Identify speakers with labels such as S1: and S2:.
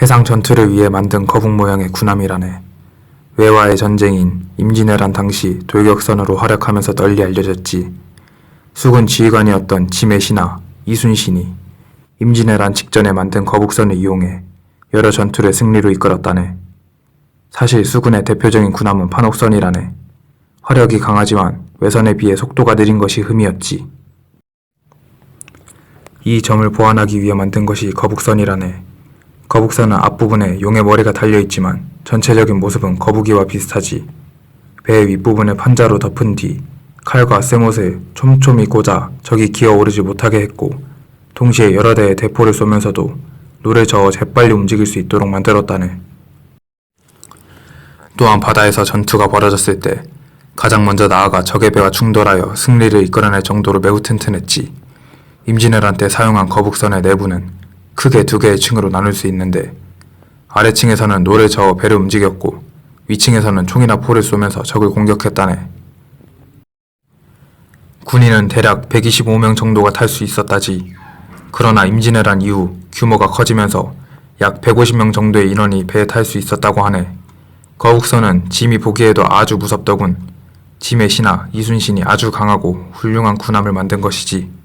S1: 해상 전투를 위해 만든 거북 모양의 군함이라네. 외와의 전쟁인 임진왜란 당시 돌격선으로 활약하면서 널리 알려졌지. 수군 지휘관이었던 지매신하 이순신이 임진왜란 직전에 만든 거북선을 이용해 여러 전투를 승리로 이끌었다네. 사실 수군의 대표적인 군함은 판옥선이라네. 화력이 강하지만 외선에 비해 속도가 느린 것이 흠이었지. 이 점을 보완하기 위해 만든 것이 거북선이라네. 거북선은 앞부분에 용의 머리가 달려있지만 전체적인 모습은 거북이와 비슷하지. 배 윗부분을 판자로 덮은 뒤 칼과 쇠못을 촘촘히 꽂아 적이 기어오르지 못하게 했고 동시에 여러 대의 대포를 쏘면서도 노를 저어 재빨리 움직일 수 있도록 만들었다네. 또한 바다에서 전투가 벌어졌을 때 가장 먼저 나아가 적의 배와 충돌하여 승리를 이끌어낼 정도로 매우 튼튼했지. 임진왜란 때 사용한 거북선의 내부는 크게 두 개의 층으로 나눌 수 있는데 아래층에서는 노를 저어 배를 움직였고 위층에서는 총이나 포를 쏘면서 적을 공격했다네. 군인은 대략 125명 정도가 탈 수 있었다지. 그러나 임진왜란 이후 규모가 커지면서 약 150명 정도의 인원이 배에 탈 수 있었다고 하네. 거북선은 짐이 보기에도 아주 무섭더군. 짐의 신하 이순신이 아주 강하고 훌륭한 군함을 만든 것이지.